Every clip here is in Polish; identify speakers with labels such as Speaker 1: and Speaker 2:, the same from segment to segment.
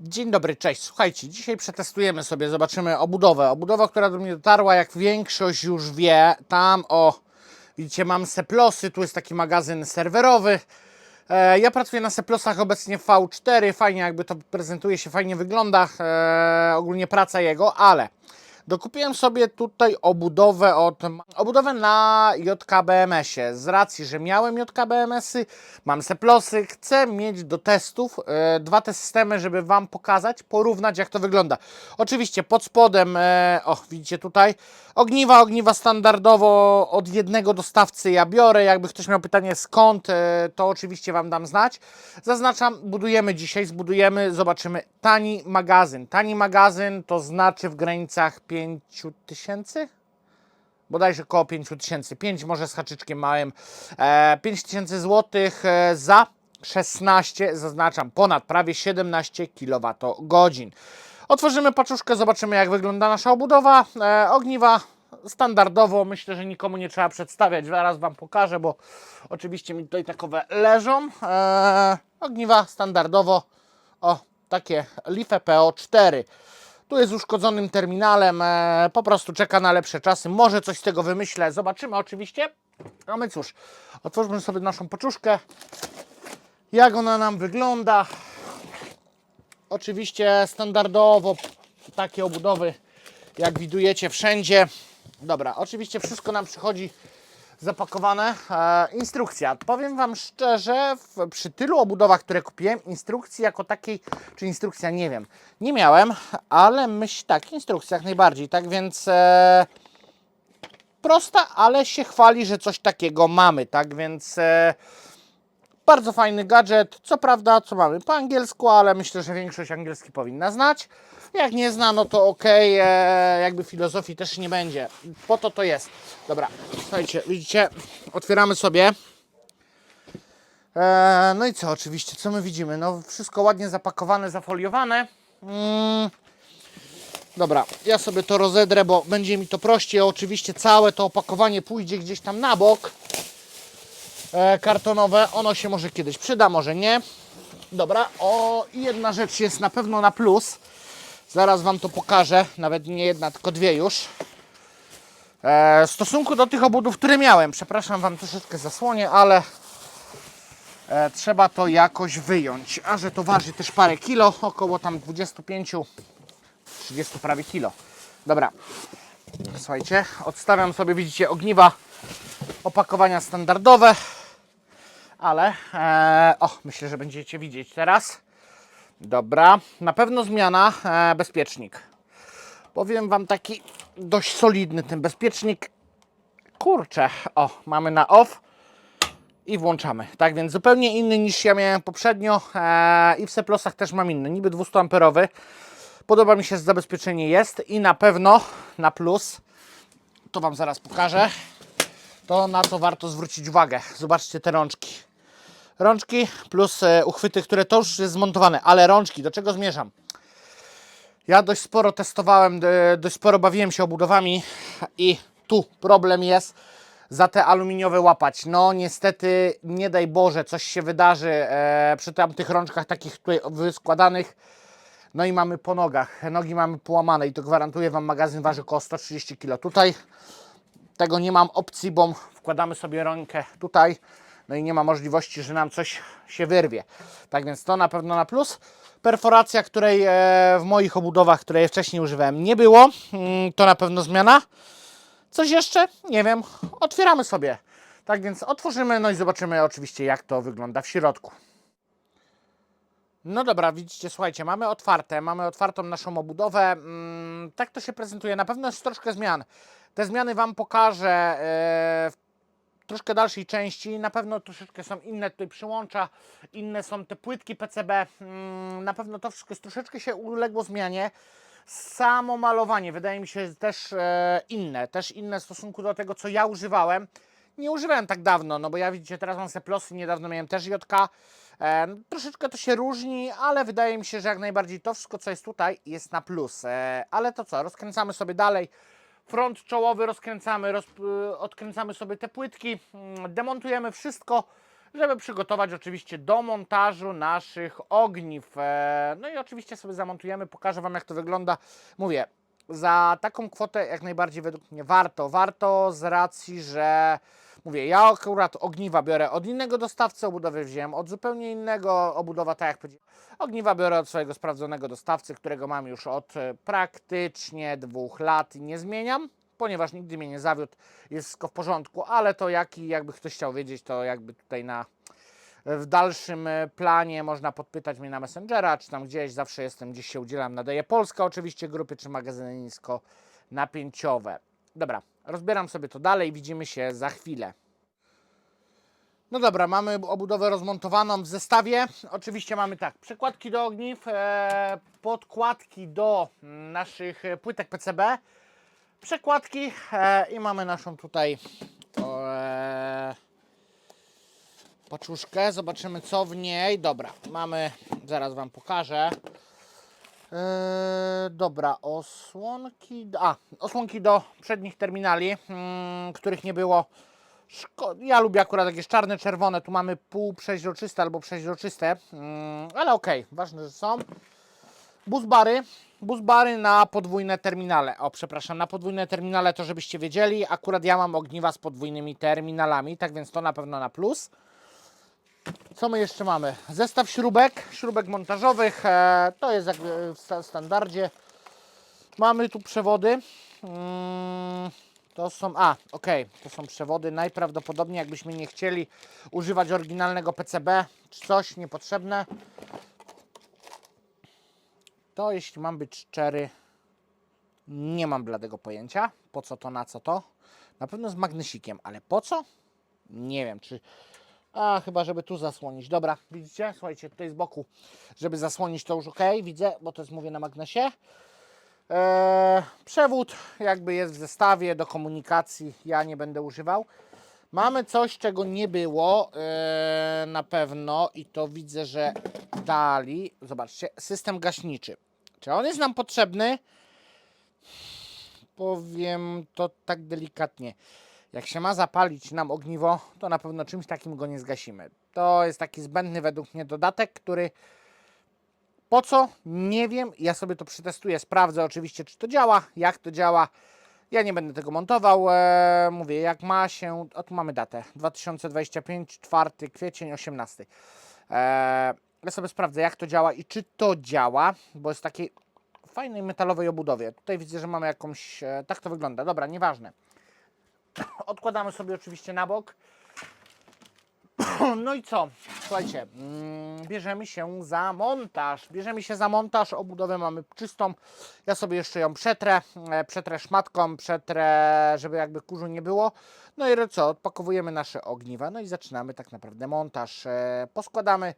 Speaker 1: Dzień dobry, cześć. Słuchajcie, dzisiaj przetestujemy sobie, zobaczymy obudowę. Obudowa, która do mnie dotarła, jak większość już wie, tam o, widzicie, mam Seplosy, tu jest taki magazyn serwerowy. E, ja pracuję na Seplosach obecnie V4, fajnie jakby to prezentuje się, fajnie wygląda, e, ogólnie praca jego, ale dokupiłem sobie tutaj obudowę od, obudowę na JKBMS-ie. Z racji, że miałem JKBMS-y, mam Seplosy, chcę mieć do testów e, dwa te systemy, żeby Wam pokazać, porównać jak to wygląda. Oczywiście pod spodem, e, widzicie tutaj, ogniwa, ogniwa standardowo od jednego dostawcy ja biorę. Jakby ktoś miał pytanie skąd, e, to oczywiście Wam dam znać. Zaznaczam, budujemy dzisiaj, zbudujemy, zobaczymy tani magazyn. Tani magazyn to znaczy w granicach 5000? bodajże około 5 tysięcy, 5 może z haczyczkiem małym, e, 5 tysięcy złotych e, za 16, zaznaczam, ponad prawie 17 kWh. Otworzymy paczuszkę, zobaczymy jak wygląda nasza obudowa. E, ogniwa standardowo, myślę, że nikomu nie trzeba przedstawiać, zaraz Wam pokażę, bo oczywiście mi tutaj takowe leżą. E, ogniwa standardowo, o takie Life PO4. Tu jest uszkodzonym terminalem, e, po prostu czeka na lepsze czasy. Może coś z tego wymyślę, zobaczymy oczywiście. No my cóż, otwórzmy sobie naszą poczuszkę. Jak ona nam wygląda. Oczywiście standardowo takie obudowy, jak widujecie wszędzie. Dobra, oczywiście wszystko nam przychodzi zapakowane. E, instrukcja. Powiem Wam szczerze, w, przy tylu obudowach, które kupiłem, instrukcji jako takiej, czy instrukcja, nie wiem, nie miałem, ale myśl tak, instrukcja jak najbardziej, tak więc e, prosta, ale się chwali, że coś takiego mamy, tak więc e, bardzo fajny gadżet. Co prawda, co mamy po angielsku, ale myślę, że większość angielski powinna znać. Jak nie zna, no to ok, e, jakby filozofii też nie będzie. Po to to jest. Dobra, słuchajcie, widzicie, otwieramy sobie. E, no i co, oczywiście, co my widzimy? No, wszystko ładnie zapakowane, zafoliowane. Mm. Dobra, ja sobie to rozedrę, bo będzie mi to prościej. Oczywiście całe to opakowanie pójdzie gdzieś tam na bok kartonowe. Ono się może kiedyś przyda, może nie. Dobra, o i jedna rzecz jest na pewno na plus. Zaraz Wam to pokażę, nawet nie jedna, tylko dwie już. E, w stosunku do tych obudów, które miałem, przepraszam Wam troszeczkę zasłonię, ale e, trzeba to jakoś wyjąć. A że to waży też parę kilo, około tam 25, 30 prawie kilo. Dobra, słuchajcie, odstawiam sobie, widzicie, ogniwa, opakowania standardowe, ale e, o, myślę, że będziecie widzieć teraz. Dobra, na pewno zmiana, e, bezpiecznik. Powiem Wam taki dość solidny ten bezpiecznik. Kurczę, o, mamy na off i włączamy. Tak więc zupełnie inny niż ja miałem poprzednio e, i w Seplosach też mam inny, niby 200 amperowy. Podoba mi się, że zabezpieczenie jest i na pewno na plus, to Wam zaraz pokażę, to na co warto zwrócić uwagę. Zobaczcie te rączki. Rączki plus e, uchwyty, które to już jest zmontowane, ale rączki, do czego zmierzam? Ja dość sporo testowałem, dość sporo bawiłem się obudowami i tu problem jest za te aluminiowe łapać. No niestety, nie daj Boże, coś się wydarzy e, przy tamtych rączkach takich tutaj wyskładanych. No i mamy po nogach, nogi mamy połamane i to gwarantuję Wam, magazyn waży około 130 kg. Tutaj tego nie mam opcji, bo wkładamy sobie rękę tutaj, no i nie ma możliwości, że nam coś się wyrwie. Tak więc to na pewno na plus. Perforacja, której e, w moich obudowach, której wcześniej używałem, nie było, mm, to na pewno zmiana. Coś jeszcze? Nie wiem. Otwieramy sobie. Tak więc otworzymy, no i zobaczymy oczywiście, jak to wygląda w środku. No dobra, widzicie, słuchajcie, mamy otwarte, mamy otwartą naszą obudowę. Mm, tak to się prezentuje. Na pewno jest troszkę zmian. Te zmiany Wam pokażę e, w troszkę dalszej części. Na pewno troszeczkę są inne tutaj przyłącza, inne są te płytki PCB. Mm, Na pewno to wszystko jest troszeczkę się uległo zmianie. Samo malowanie wydaje mi się też e, inne, też inne w stosunku do tego, co ja używałem. Nie używałem tak dawno, no bo ja widzicie, teraz mam Seplosy, niedawno miałem też JK. E, troszeczkę to się różni, ale wydaje mi się, że jak najbardziej to wszystko, co jest tutaj, jest na plus. E, ale to co, rozkręcamy sobie dalej. Front czołowy rozkręcamy, roz, y, odkręcamy sobie te płytki, mm, demontujemy wszystko. żeby przygotować oczywiście do montażu naszych ogniw. E, No i oczywiście sobie zamontujemy, pokażę Wam jak to wygląda. Mówię, za taką kwotę jak najbardziej według mnie warto. Warto z racji, że mówię, ja akurat ogniwa biorę od innego dostawcy, obudowę wziąłem od zupełnie innego, obudowa tak jak powiedziałem. Ogniwa biorę od swojego sprawdzonego dostawcy, którego mam już od e, praktycznie dwóch lat i nie zmieniam, ponieważ nigdy mnie nie zawiódł, jest wszystko w porządku, ale to jaki, jakby ktoś chciał wiedzieć, to jakby tutaj na w dalszym e, planie można podpytać mnie na Messengera, czy tam gdzieś, zawsze jestem, gdzieś się udzielam, nadaję Polska oczywiście grupy, czy magazyny nisko napięciowe. Dobra, rozbieram sobie to dalej, widzimy się za chwilę. No dobra, mamy obudowę rozmontowaną w zestawie. Oczywiście mamy tak, przekładki do ogniw, e, podkładki do naszych płytek PCB, przekładki e, i mamy naszą tutaj e, paczuszkę. Zobaczymy co w niej. Dobra, mamy, zaraz Wam pokażę. Eee, dobra, osłonki. A, osłonki do przednich terminali, mm, których nie było. Szko- ja lubię akurat jakieś czarne, czerwone. Tu mamy półprzeźroczyste albo przeźroczyste, mm, ale okej, ważne, że są. Buzbary. Buzbary na podwójne terminale. O, przepraszam, na podwójne terminale to żebyście wiedzieli. Akurat ja mam ogniwa z podwójnymi terminalami, tak więc to na pewno na plus. Co my jeszcze mamy? Zestaw śrubek, śrubek montażowych. E, to jest jak w sta- standardzie. Mamy tu przewody. Mm, to są, a, ok, to są przewody. Najprawdopodobniej, jakbyśmy nie chcieli używać oryginalnego PCB czy coś niepotrzebne, to jeśli mam być szczery, nie mam bladego pojęcia. Po co to, na co to? Na pewno z magnesikiem, ale po co? Nie wiem, czy. A, chyba, żeby tu zasłonić. Dobra, widzicie? Słuchajcie, tutaj z boku, żeby zasłonić to już ok, widzę, bo to jest, mówię, na magnesie. Eee, przewód jakby jest w zestawie do komunikacji, ja nie będę używał. Mamy coś, czego nie było eee, na pewno i to widzę, że dali. Zobaczcie, system gaśniczy. Czy on jest nam potrzebny? Powiem to tak delikatnie. Jak się ma zapalić nam ogniwo, to na pewno czymś takim go nie zgasimy. To jest taki zbędny według mnie dodatek, który po co? Nie wiem. Ja sobie to przetestuję, sprawdzę oczywiście, czy to działa, jak to działa. Ja nie będę tego montował. Eee, mówię, jak ma się. O, tu mamy datę. 2025, 4 kwiecień, 18. Eee, ja sobie sprawdzę, jak to działa i czy to działa, bo jest takiej fajnej metalowej obudowie. Tutaj widzę, że mamy jakąś. E, tak to wygląda. Dobra, nieważne. Odkładamy sobie oczywiście na bok. No i co? Słuchajcie, mm, bierzemy się za montaż. Bierzemy się za montaż. Obudowę mamy czystą. Ja sobie jeszcze ją przetrę. e, Przetrę szmatką, przetrę, żeby jakby kurzu nie było. No i co? Odpakowujemy nasze ogniwa. No i zaczynamy tak naprawdę montaż. E, Poskładamy.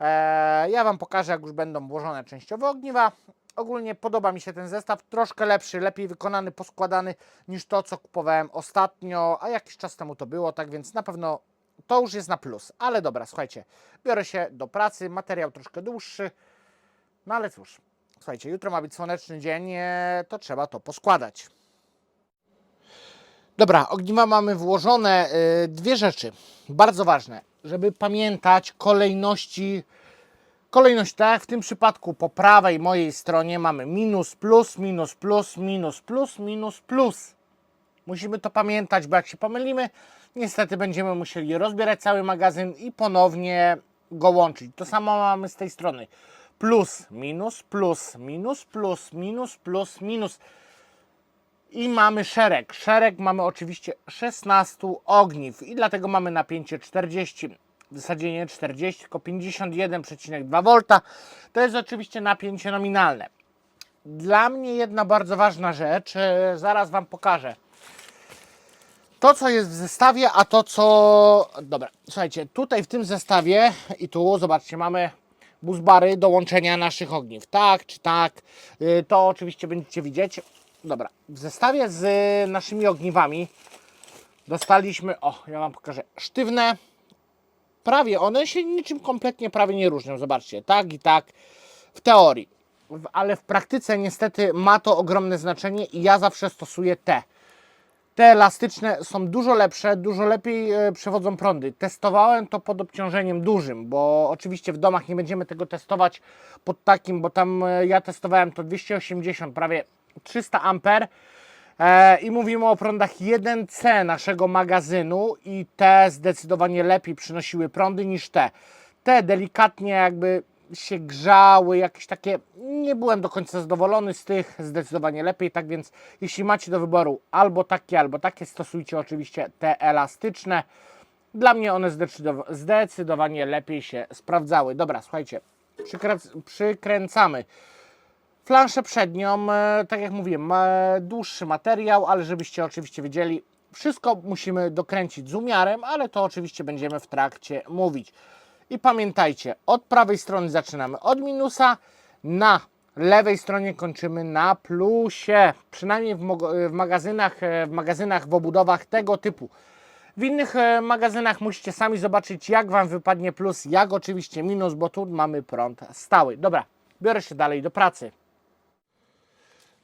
Speaker 1: E, Ja Wam pokażę, jak już będą włożone częściowe ogniwa. Ogólnie podoba mi się ten zestaw, troszkę lepszy, lepiej wykonany, poskładany niż to, co kupowałem ostatnio, a jakiś czas temu to było, tak więc na pewno to już jest na plus. Ale dobra, słuchajcie, biorę się do pracy, materiał troszkę dłuższy, no ale cóż, słuchajcie, jutro ma być słoneczny dzień, e, to trzeba to poskładać. Dobra, ogniwa mamy włożone. y, Dwie rzeczy, bardzo ważne, żeby pamiętać kolejności Kolejność tak, w tym przypadku po prawej mojej stronie mamy minus, plus, minus, plus, minus, plus, minus, plus. Musimy to pamiętać, bo jak się pomylimy, niestety będziemy musieli rozbierać cały magazyn i ponownie go łączyć. To samo mamy z tej strony. Plus, minus, plus, minus, plus, minus, plus, minus. I mamy szereg. Szereg mamy oczywiście 16 ogniw i dlatego mamy napięcie 40. W zasadzie nie 40, tylko 51,2 V. To jest oczywiście napięcie nominalne. Dla mnie jedna bardzo ważna rzecz, e, zaraz Wam pokażę. To, co jest w zestawie, a to, co. Dobra, słuchajcie, tutaj w tym zestawie i tu, zobaczcie, mamy buzbary do łączenia naszych ogniw. Tak czy tak, y, to oczywiście będziecie widzieć. Dobra, w zestawie z naszymi ogniwami dostaliśmy, o, ja Wam pokażę, sztywne, prawie, one się niczym kompletnie prawie nie różnią, zobaczcie, tak i tak, w teorii, ale w praktyce niestety ma to ogromne znaczenie i ja zawsze stosuję te. Te elastyczne są dużo lepsze, dużo lepiej e, przewodzą prądy. Testowałem to pod obciążeniem dużym, bo oczywiście w domach nie będziemy tego testować pod takim, bo tam e, ja testowałem to 280, prawie 300 amper. E, I mówimy o prądach 1C naszego magazynu i te zdecydowanie lepiej przynosiły prądy niż te. Te delikatnie jakby się grzały, jakieś takie, nie byłem do końca zadowolony z tych, zdecydowanie lepiej, tak więc jeśli macie do wyboru albo takie, albo takie, stosujcie oczywiście te elastyczne. Dla mnie one zdecydowa- zdecydowanie lepiej się sprawdzały. Dobra, słuchajcie, przykręc- przykręcamy flanszę przednią, e, tak jak mówiłem, e, dłuższy materiał, ale żebyście oczywiście wiedzieli, wszystko musimy dokręcić z umiarem, ale to oczywiście będziemy w trakcie mówić. I pamiętajcie, od prawej strony zaczynamy od minusa, na lewej stronie kończymy na plusie. Przynajmniej w, magazynach, e, w magazynach, w obudowach tego typu. W innych magazynach musicie sami zobaczyć, jak Wam wypadnie plus, jak oczywiście minus, bo tu mamy prąd stały. Dobra, biorę się dalej do pracy.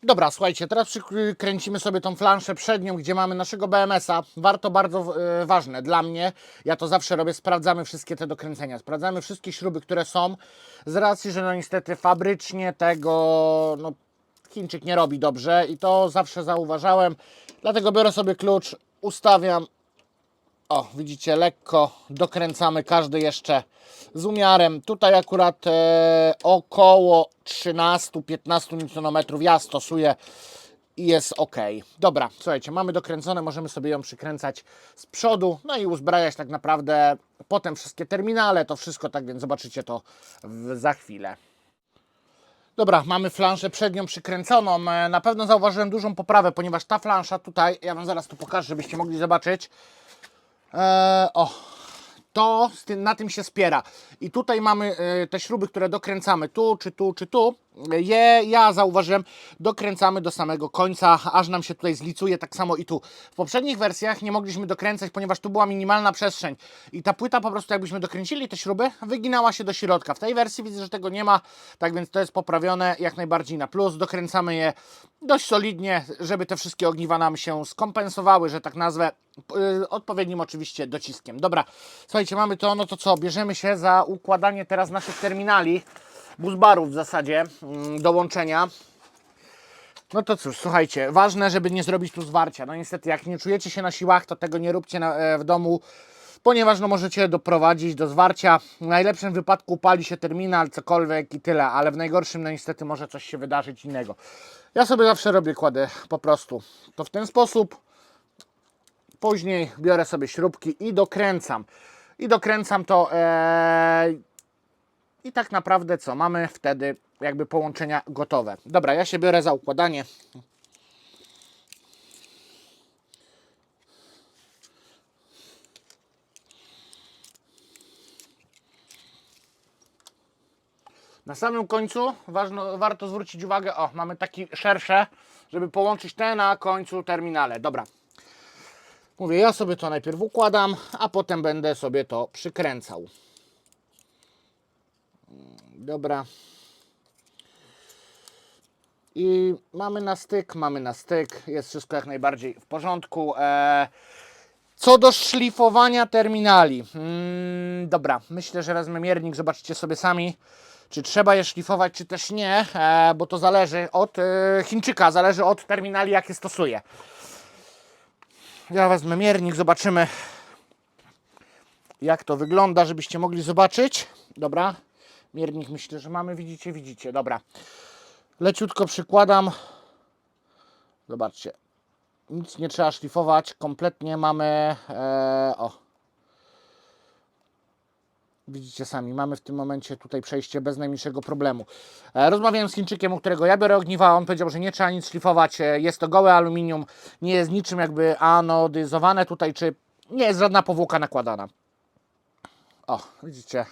Speaker 1: Dobra, słuchajcie, teraz przykręcimy sobie tą flanszę przednią, gdzie mamy naszego BMS-a. Warto, bardzo e, ważne dla mnie, ja to zawsze robię, sprawdzamy wszystkie te dokręcenia, sprawdzamy wszystkie śruby, które są, z racji, że no niestety fabrycznie tego, no Chińczyk nie robi dobrze i to zawsze zauważałem, dlatego biorę sobie klucz, ustawiam, o widzicie, lekko dokręcamy każdy jeszcze z umiarem. Tutaj akurat e, około 13-15 Nm ja stosuję i jest ok. Dobra, słuchajcie, mamy dokręcone, możemy sobie ją przykręcać z przodu, no i uzbrajać tak naprawdę potem wszystkie terminale, to wszystko, tak więc zobaczycie to w, za chwilę. Dobra, mamy flanszę przednią przykręconą. E, Na pewno zauważyłem dużą poprawę, ponieważ ta flansza tutaj, ja Wam zaraz tu pokażę, żebyście mogli zobaczyć. E, o, to na tym się spiera. I tutaj mamy e, te śruby, które dokręcamy tu, czy tu, czy tu. Je, ja zauważyłem, dokręcamy do samego końca, aż nam się tutaj zlicuje, tak samo i tu. W poprzednich wersjach nie mogliśmy dokręcać, ponieważ tu była minimalna przestrzeń. I ta płyta po prostu, jakbyśmy dokręcili te śruby, wyginała się do środka. W tej wersji widzę, że tego nie ma, tak więc to jest poprawione jak najbardziej na plus. Dokręcamy je dość solidnie, żeby te wszystkie ogniwa nam się skompensowały, że tak nazwę, yy, odpowiednim oczywiście dociskiem. Dobra, słuchajcie, mamy to, no to co, bierzemy się za układanie teraz naszych terminali, buzbarów w zasadzie, mm, do łączenia. No to cóż, słuchajcie, ważne, żeby nie zrobić tu zwarcia. No niestety, jak nie czujecie się na siłach, to tego nie róbcie na, e, w domu, ponieważ no, możecie doprowadzić do zwarcia. W najlepszym wypadku pali się terminal, cokolwiek i tyle, ale w najgorszym, no niestety, może coś się wydarzyć innego. Ja sobie zawsze robię, kładę po prostu to w ten sposób. Później biorę sobie śrubki i dokręcam. I dokręcam to e, i tak naprawdę co? Mamy wtedy jakby połączenia gotowe. Dobra, ja się biorę za układanie. Na samym końcu ważno, warto zwrócić uwagę, o, mamy taki szersze, żeby połączyć te na końcu terminale. Dobra. Mówię, ja sobie to najpierw układam, a potem będę sobie to przykręcał. Dobra. I mamy na styk, mamy na styk. Jest wszystko jak najbardziej w porządku. E, co do szlifowania terminali. Mm, dobra, myślę, że wezmę miernik, zobaczycie sobie sami, czy trzeba je szlifować, czy też nie, e, bo to zależy od e, Chińczyka, zależy od terminali, jakie stosuje. Ja wezmę miernik, zobaczymy, jak to wygląda, żebyście mogli zobaczyć. Dobra, miernik myślę, że mamy, widzicie, widzicie, dobra. Leciutko przykładam. Zobaczcie, nic nie trzeba szlifować, kompletnie mamy, e, o, widzicie sami, mamy w tym momencie tutaj przejście bez najmniejszego problemu. E, rozmawiałem z Chińczykiem, u którego ja biorę ogniwa, on powiedział, że nie trzeba nic szlifować, e, jest to gołe aluminium, nie jest niczym jakby anodyzowane tutaj, czy nie jest żadna powłoka nakładana. O, widzicie,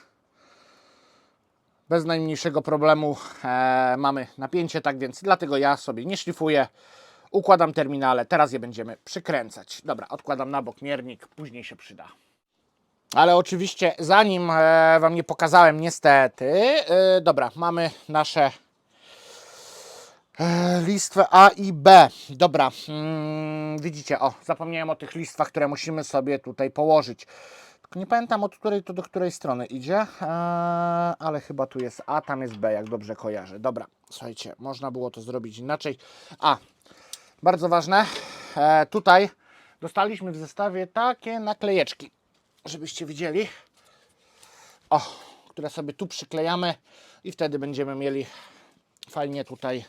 Speaker 1: bez najmniejszego problemu e, mamy napięcie, tak więc dlatego ja sobie nie szlifuję. Układam terminale, teraz je będziemy przykręcać. Dobra, odkładam na bok miernik, później się przyda. Ale oczywiście, zanim e, Wam nie pokazałem, niestety, e, dobra, mamy nasze E, Listwę A i B. Dobra, mm, widzicie, o, zapomniałem o tych listwach, które musimy sobie tutaj położyć. Tylko nie pamiętam od której to do której strony idzie, e, ale chyba tu jest A, tam jest B, jak dobrze kojarzę. Dobra, słuchajcie, można było to zrobić inaczej. A, bardzo ważne, e, tutaj dostaliśmy w zestawie takie naklejeczki, żebyście widzieli. O, które sobie tu przyklejamy i wtedy będziemy mieli fajnie tutaj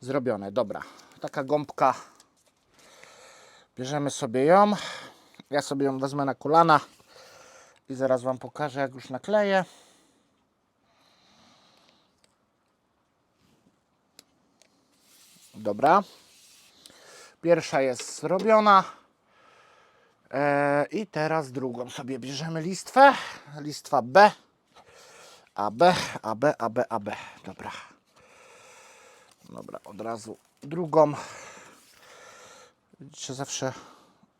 Speaker 1: zrobione. Dobra, taka gąbka. Bierzemy sobie ją. Ja sobie ją wezmę na kolana i zaraz Wam pokażę, jak już nakleję. Dobra. Pierwsza jest zrobiona. E, I teraz drugą sobie bierzemy listwę. Listwa B. AB, AB, AB, AB. Dobra. Dobra, od razu drugą. Widzicie, zawsze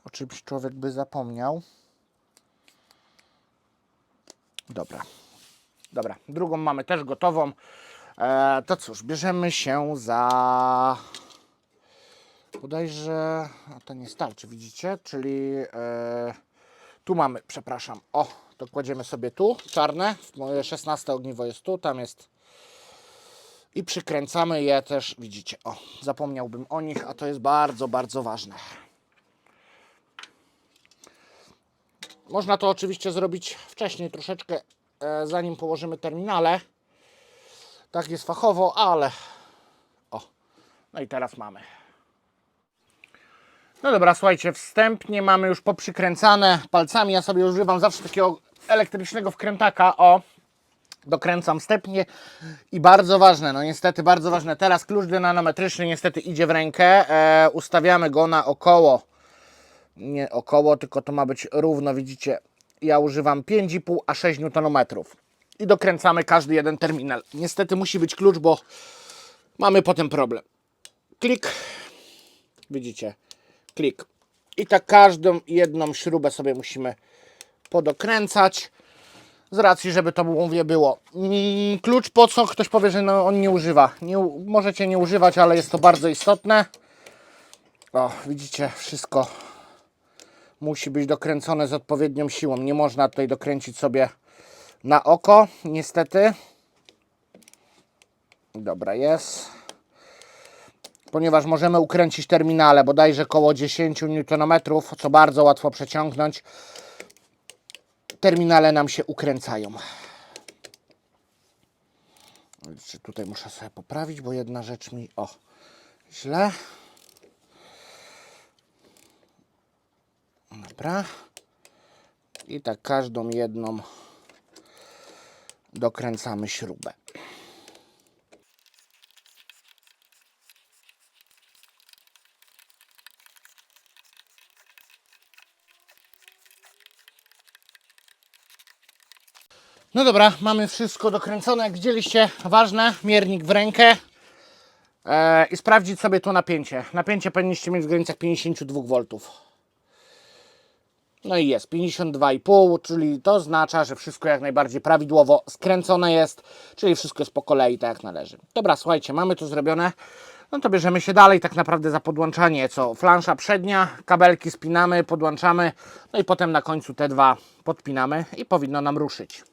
Speaker 1: o czymś człowiek by zapomniał. Dobra. Dobra, drugą mamy też gotową. E, to cóż, bierzemy się za. Bodajże. A to nie starczy, widzicie? Czyli e, tu mamy, przepraszam. O, to kładziemy sobie tu, czarne. Moje 16 ogniwo jest tu, tam jest i przykręcamy je też, widzicie, o, zapomniałbym o nich, a to jest bardzo, bardzo ważne. Można to oczywiście zrobić wcześniej, troszeczkę e, zanim położymy terminale. Tak jest fachowo, ale o, no i teraz mamy. No dobra, słuchajcie, wstępnie mamy już poprzykręcane palcami. Ja sobie używam zawsze takiego elektrycznego wkrętaka, o, dokręcam wstępnie i bardzo ważne, no niestety bardzo ważne, teraz klucz dynanometryczny niestety idzie w rękę, e, ustawiamy go na około, nie około, tylko to ma być równo, widzicie, ja używam 5,5 a 6 Nm i dokręcamy każdy jeden terminal. Niestety musi być klucz, bo mamy potem problem. Klik, widzicie, klik i tak każdą jedną śrubę sobie musimy podokręcać z racji, żeby to mówię było. Mm, Klucz po co? Ktoś powie, że no, on nie używa. Nie, możecie nie używać, ale jest to bardzo istotne. O, widzicie, wszystko musi być dokręcone z odpowiednią siłą. Nie można tutaj dokręcić sobie na oko, niestety. Dobra, jest. Ponieważ możemy ukręcić terminale bodajże około 10 Nm, co bardzo łatwo przeciągnąć terminale nam się ukręcają. Tutaj muszę sobie poprawić, bo jedna rzecz mi. O, źle. Dobra. I tak każdą jedną dokręcamy śrubę. No dobra, mamy wszystko dokręcone. Jak widzieliście, ważne, miernik w rękę e, i sprawdzić sobie tu napięcie. Napięcie powinniście mieć w granicach 52 V. No i jest 52,5, czyli to oznacza, że wszystko jak najbardziej prawidłowo skręcone jest, czyli wszystko jest po kolei tak jak należy. Dobra, słuchajcie, mamy to zrobione. No to bierzemy się dalej tak naprawdę za podłączanie, co flansza przednia, kabelki spinamy, podłączamy, no i potem na końcu te dwa podpinamy i powinno nam ruszyć.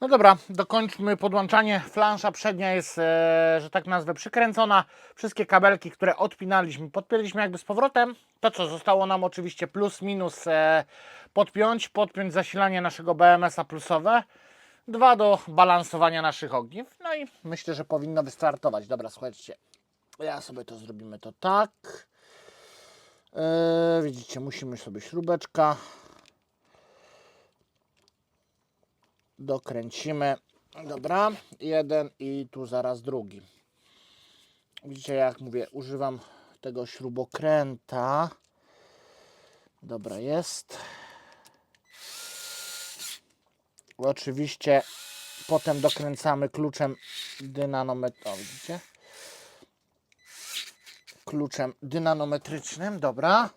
Speaker 1: No dobra, dokończmy podłączanie. Flansza przednia jest, e, że tak nazwę, przykręcona. Wszystkie kabelki, które odpinaliśmy, podpięliśmy jakby z powrotem. To co, zostało nam oczywiście plus minus e, podpiąć, podpiąć zasilanie naszego BMS-a plusowe. Dwa do balansowania naszych ogniw. No i myślę, że powinno wystartować. Dobra, słuchajcie, ja sobie to zrobimy to tak. E, widzicie, musimy sobie śrubeczka. Dokręcimy. Dobra, jeden i tu zaraz drugi. Widzicie, jak mówię, używam tego śrubokręta. Dobra, jest. Oczywiście potem dokręcamy kluczem dynanometrycznym. Widzicie? Kluczem dynanometrycznym, dobra.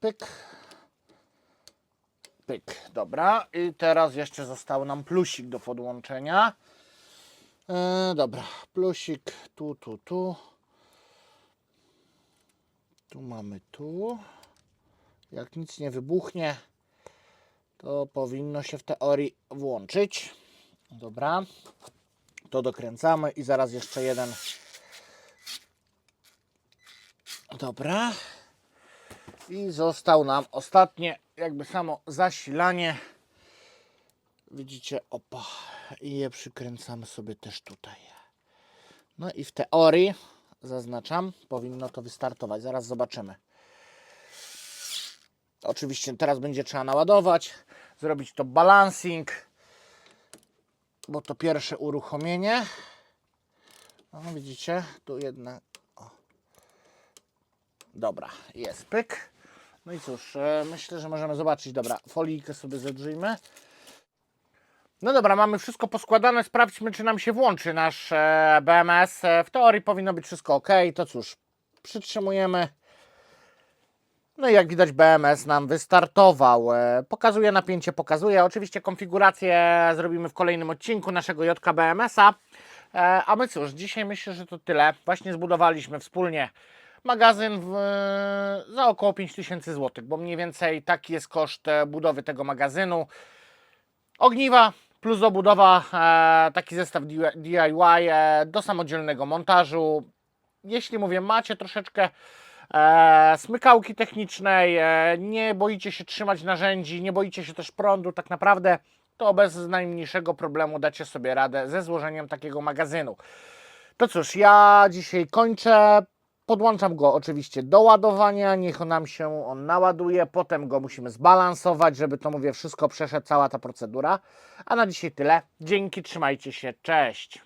Speaker 1: Pyk. Pyk, dobra. I teraz jeszcze został nam plusik do podłączenia. E, dobra, plusik tu, tu, tu. Tu mamy tu. Jak nic nie wybuchnie, to powinno się w teorii włączyć. Dobra. To dokręcamy i zaraz jeszcze jeden. Dobra. I został nam ostatnie, jakby samo zasilanie. Widzicie, opa. I je przykręcamy sobie też tutaj. No i w teorii, zaznaczam, powinno to wystartować. Zaraz zobaczymy. Oczywiście teraz będzie trzeba naładować, zrobić to balancing, bo to pierwsze uruchomienie. No, widzicie, tu jedna. Dobra, jest pyk. No i cóż, e, myślę, że możemy zobaczyć. Dobra, folijkę sobie zedrzyjmy. No dobra, mamy wszystko poskładane. Sprawdźmy, czy nam się włączy nasz e, BMS. E, w teorii powinno być wszystko ok. To cóż, przytrzymujemy. No i jak widać BMS nam wystartował. Pokazuje napięcie, pokazuje. Oczywiście konfigurację zrobimy w kolejnym odcinku naszego JKBMS-a. E, A my cóż, dzisiaj myślę, że to tyle. Właśnie zbudowaliśmy wspólnie magazyn w, za około 5000 zł, bo mniej więcej taki jest koszt e, budowy tego magazynu. Ogniwa plus obudowa, e, taki zestaw DIY e, do samodzielnego montażu. Jeśli mówię, macie troszeczkę e, smykałki technicznej, e, nie boicie się trzymać narzędzi, nie boicie się też prądu, tak naprawdę to bez najmniejszego problemu dacie sobie radę ze złożeniem takiego magazynu. To cóż, ja dzisiaj kończę. Podłączam go oczywiście do ładowania, niech nam się on naładuje, potem go musimy zbalansować, żeby to mówię wszystko przeszedł, cała ta procedura. A na dzisiaj tyle. Dzięki, trzymajcie się, cześć.